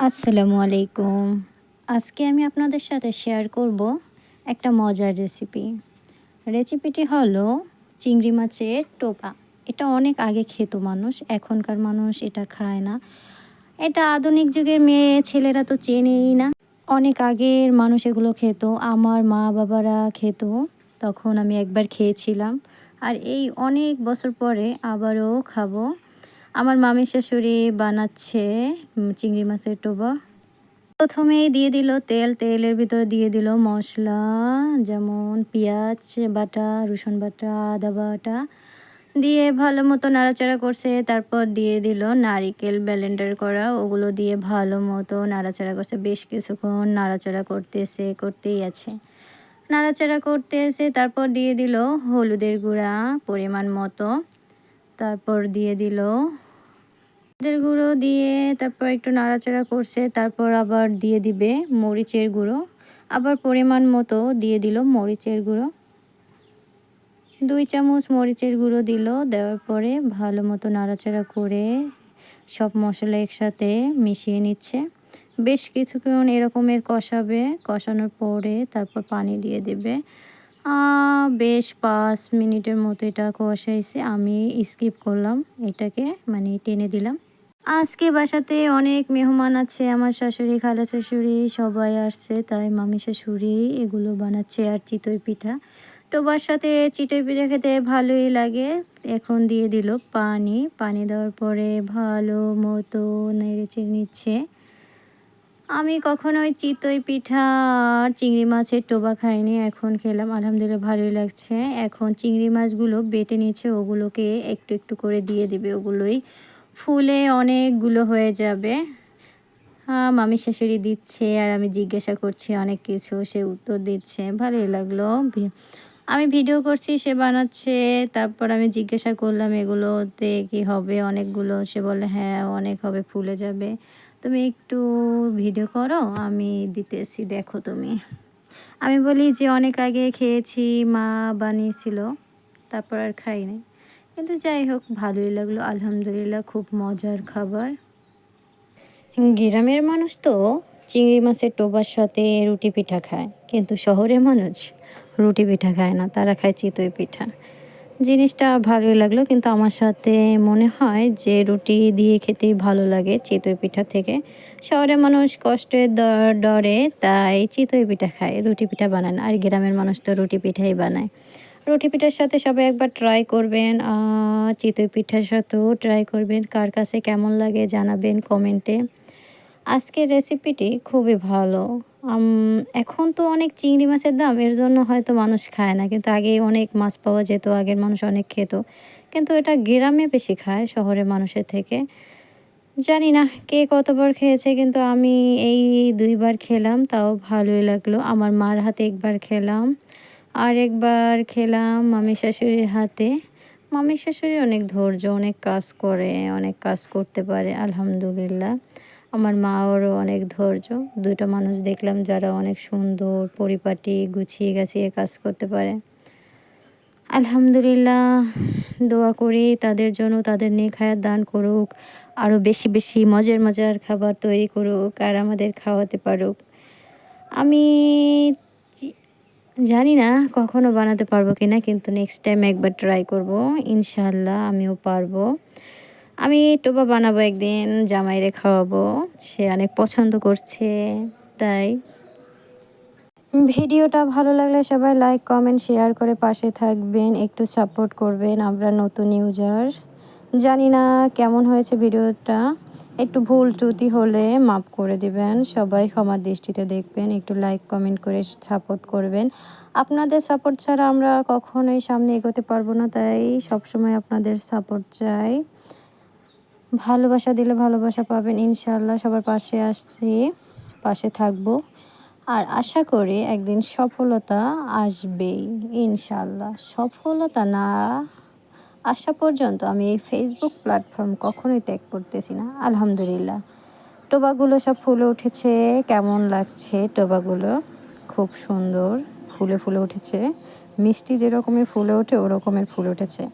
আসসালামু আলাইকুম। আজকে আমি আপনাদের সাথে শেয়ার করব একটা মজার রেসিপি রেসিপিটি হলো চিংড়ি মাছের টোপা। এটা অনেক আগে খেত মানুষ, এখনকার মানুষ এটা খায় না। এটা আধুনিক যুগের মেয়ে, ছেলেরা তো চেনেই না। অনেক আগের মানুষ এগুলো খেত, আমার মা বাবারা খেত, তখন আমি একবার খেয়েছিলাম। আর এই অনেক বছর পরে আবারও খাব। আমার মামির শাশুড়ি বানাচ্ছে চিংড়ি মাছের টোবা। প্রথমেই দিয়ে দিল তেল, তেলের ভিতর দিয়ে দিল মশলা, যেমন পেঁয়াজ, বাটা, রসুন বাটা, আদা বাটা। দিয়ে ভালো মতো নাড়াচাড়া করছে, তারপর দিয়ে দিল নারিকেল ব্যালেন্ডার করা। ওগুলো দিয়ে ভালো মতো নাড়াচাড়া করছে, বেশ কিছুক্ষণ নাড়াচাড়া করতেছে, করতেই আছে। নাড়াচাড়া করতে এসে তারপর দিয়ে দিল হলুদের গুঁড়া পরিমাণ মতো। তারপর দিয়ে দিল হলুদের গুঁড়ো দিয়ে তারপর একটু নাড়াচাড়া করছে, তারপর আবার দিয়ে দিবে মরিচের গুঁড়ো। আবার পরিমাণ মতো দিয়ে দিল মরিচের গুঁড়ো। দুই চামচ মরিচের গুঁড়ো দিল, দেওয়ার পরে ভালো মতো নাড়াচাড়া করে সব মশলা একসাথে মিশিয়ে নিচ্ছে। বেশ কিছুক্ষণ এরকমের কষাবে, কষানোর পরে তারপর পানি দিয়ে দেবে। বেশ পাঁচ মিনিটের মতো এটা কষাইছে, আমি স্কিপ করলাম, এটাকে মানে টেনে দিলাম। আজকে বাসাতে অনেক মেহমান আছে, আমার শাশুড়ি, খালা শাশুড়ি সবাই আসছে, তাই মামি শাশুড়ি এগুলো বানাচ্ছে আর চিতই পিঠা। টোবার সাথে চিতই পিঠা খেতে ভালোই লাগে, এখন দিয়ে দিল পানি পানি দেওয়ার পরে ভালো মতো নেড়েচে নিচ্ছে। আমি কখনোই চিতই পিঠা আর চিংড়ি মাছের টোবা খাইনি, এখন খেলাম। আলহামদুলিল্লাহ ভালোই লাগছে। এখন চিংড়ি মাছগুলো বেটে নিচ্ছে ওগুলোকে একটু একটু করে দিয়ে দিবে, ওগুলোই ফুলে অনেকগুলো হয়ে যাবে। মামি শাশুড়ি দিচ্ছে আর আমি জিজ্ঞাসা করছি অনেক কিছু, সে উত্তর দিচ্ছে। ভালোই লাগল। আমি ভিডিও করছি, সে বানাচ্ছে, তারপর আমি জিজ্ঞাসা করলাম এগুলোতে কি হবে? অনেকগুলো, সে বলে হ্যাঁ অনেক হবে, ফুলে যাবে। তুমি একটু ভিডিও করো, আমি দিতেছি, দেখো তুমি। আমি বলি যে অনেক আগে খেয়েছি, মা বানিয়েছিল, তারপর আর খাইনি কিন্তু যাই হোক, ভালোই লাগল, আলহামদুলিল্লাহ, খুব মজার খাবার। গ্রামের মানুষ তো চিংড়ি মাছের টোবার সাথে রুটি পিঠা খায়, কিন্তু শহরের মানুষ রুটি পিঠা খায় না, তারা খায় চিতই পিঠা। জিনিসটা ভালোই লাগল, কিন্তু আমার সাথে মনে হয় যে রুটি দিয়ে খেতেই ভালো লাগে চিতই পিঠা থেকে। শহরে মানুষ কষ্টের ডরে, তাই চিতই পিঠা খায়, রুটি পিঠা বানায় না, আর গ্রামের মানুষ তো রুটি পিঠাই বানায়। রুটি পিঠার সাথে সবাই একবার ট্রাই করবেন চিতই পিঠার সাথেও ট্রাই করবেন, কার কাছে কেমন লাগে জানাবেন কমেন্টে। আজকের রেসিপিটি খুবই ভালো। এখন তো অনেক চিংড়ি মাছের দাম, এর জন্য হয়তো মানুষ খায় না। কিন্তু আগে অনেক মাছ পাওয়া যেত, আগের মানুষ অনেক খেত। কিন্তু এটা গ্রামে বেশি খায়, শহরের মানুষের থেকে। জানি না কে কতবার খেয়েছে, কিন্তু আমি এই দুইবার খেলাম, তাও ভালোই লাগল। আমার মার হাতে একবার খেলাম, আর একবার খেলাম মামি শাশুড়ির হাতে। মামি শাশুড়ি অনেক ধৈর্য, অনেক কাজ করে, অনেক কাজ করতে পারে, আলহামদুলিল্লাহ। আমার মা ওরও অনেক ধৈর্য। দুইটা মানুষ দেখলাম যারা অনেক সুন্দর, পরিপাটি, গুছিয়ে গাছিয়ে কাজ করতে পারে। আলহামদুলিল্লাহ, দোয়া করি তাদের জন্য তাদের নিয়ে খায়ার দান করুক আরও বেশি বেশি মজার মজার খাবার তৈরি করুক আর আমাদের খাওয়াতে পারুক। আমি জানি না কখনো বানাতে পারব কি না কিন্তু নেক্সট টাইম একবার ট্রাই করব। ইনশাল্লাহ আমিও পারব। আমি টোপা বানাবো একদিন, জামাইরে খাওয়াবো। সে অনেক পছন্দ করছে, তাই। ভিডিওটা ভালো লাগলে সবাই লাইক, কমেন্ট, শেয়ার করে পাশে থাকবেন, একটু সাপোর্ট করবেন আমরা নতুন ইউজার। জানি না কেমন হয়েছে ভিডিওটা, একটু ভুল ত্রুটি হলে মাফ করে দিবেন। সবাই ক্ষমার দৃষ্টিতে দেখবেন, একটু লাইক, কমেন্ট করে সাপোর্ট করবেন। আপনাদের সাপোর্ট ছাড়া আমরা কখনোই সামনে এগোতে পারব না, তাই সবসময় আপনাদের সাপোর্ট চাই। ভালোবাসা দিলে ভালোবাসা পাবেন ইনশাল্লাহ সবার পাশে আসছি, পাশে থাকব। আর আশা করি একদিন সফলতা আসবেই ইনশাল্লাহ সফলতা না আসা পর্যন্ত আমি এই ফেসবুক প্ল্যাটফর্ম কখনোই ত্যাগ করতেছি না, আলহামদুলিল্লাহ। টোবাগুলো সব ফুলে উঠেছে, কেমন লাগছে টোবাগুলো? খুব সুন্দর, ফুলে ফুলে উঠেছে। মিষ্টি যেরকমের ফুলে ওঠে, ওরকমের ফুল উঠেছে।